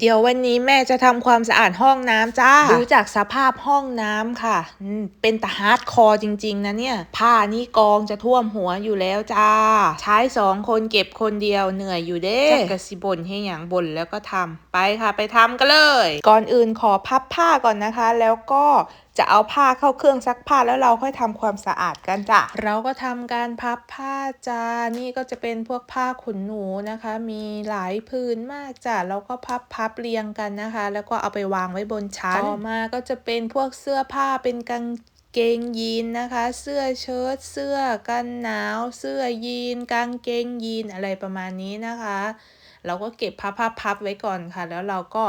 เดี๋ยววันนี้แม่จะทำความสะอาดห้องน้ำจ้า ดูจากสภาพห้องน้ำค่ะอืมเป็นตาฮาร์ดคอร์จริง ๆ นะเนี่ย ผ้านี่กองจะท่วมหัวอยู่แล้วจ้า ใช้สองคนเก็บคนเดียวเหนื่อยอยู่เด้จักกะสิบ่นให้อย่างบ่นแล้วก็ทำไปค่ะ ไปทำกันเลย ก่อนอื่นขอพับผ้าก่อนนะคะ แล้วก็ จะเอาผ้าเข้าเครื่องซักผ้าแล้วเราค่อยทำความสะอาดกันจ้ะเราก็ทำการพับผ้าจ้านี่ก็จะเป็นพวกผ้าขนหนูนะคะ มีหลายพื้นมากจ้ะแล้วก็พับพับเรียงกันนะคะ แล้วก็เอาไปวางไว้บนชั้นต่อมาก็จะเป็นพวกเสื้อผ้าเป็นกางเกงยีนนะคะ เสื้อเชิ้ตเสื้อกันหนาว เสื้อยีนกางเกงยีนอะไรประมาณนี้นะคะ เราก็เก็บพับพับพับไว้ก่อนค่ะ แล้วเราก็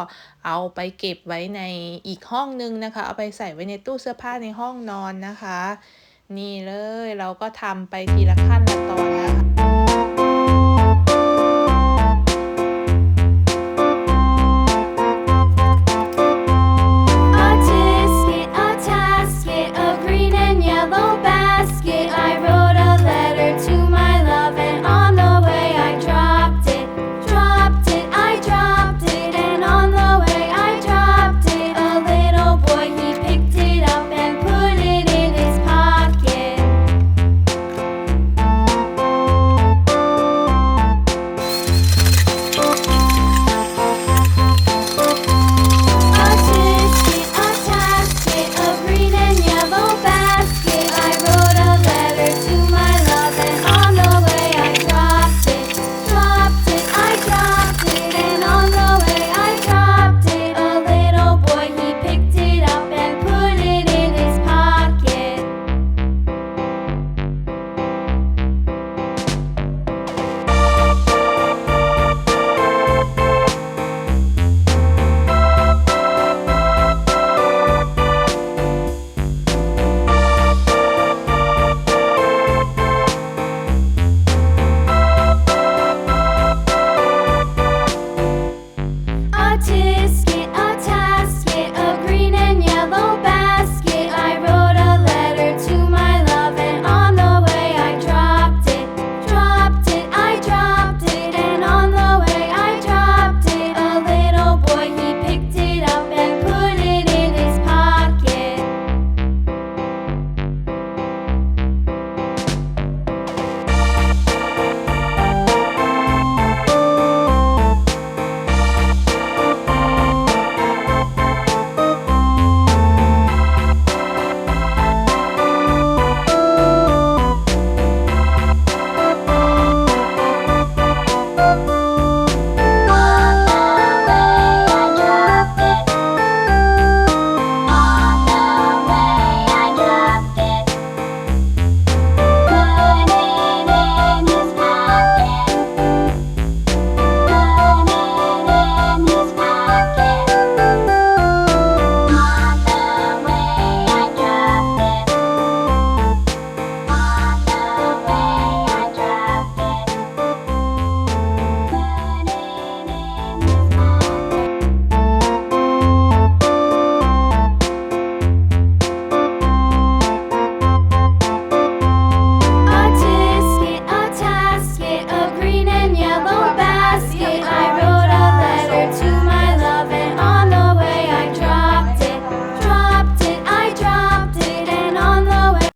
เอาไปเก็บไว้ในอีกห้องนึงนะคะ เอาไปใส่ไว้ในตู้เสื้อผ้าในห้องนอนนะคะ นี่เลยเราก็ทำไปทีละขั้นละตอนนะคะ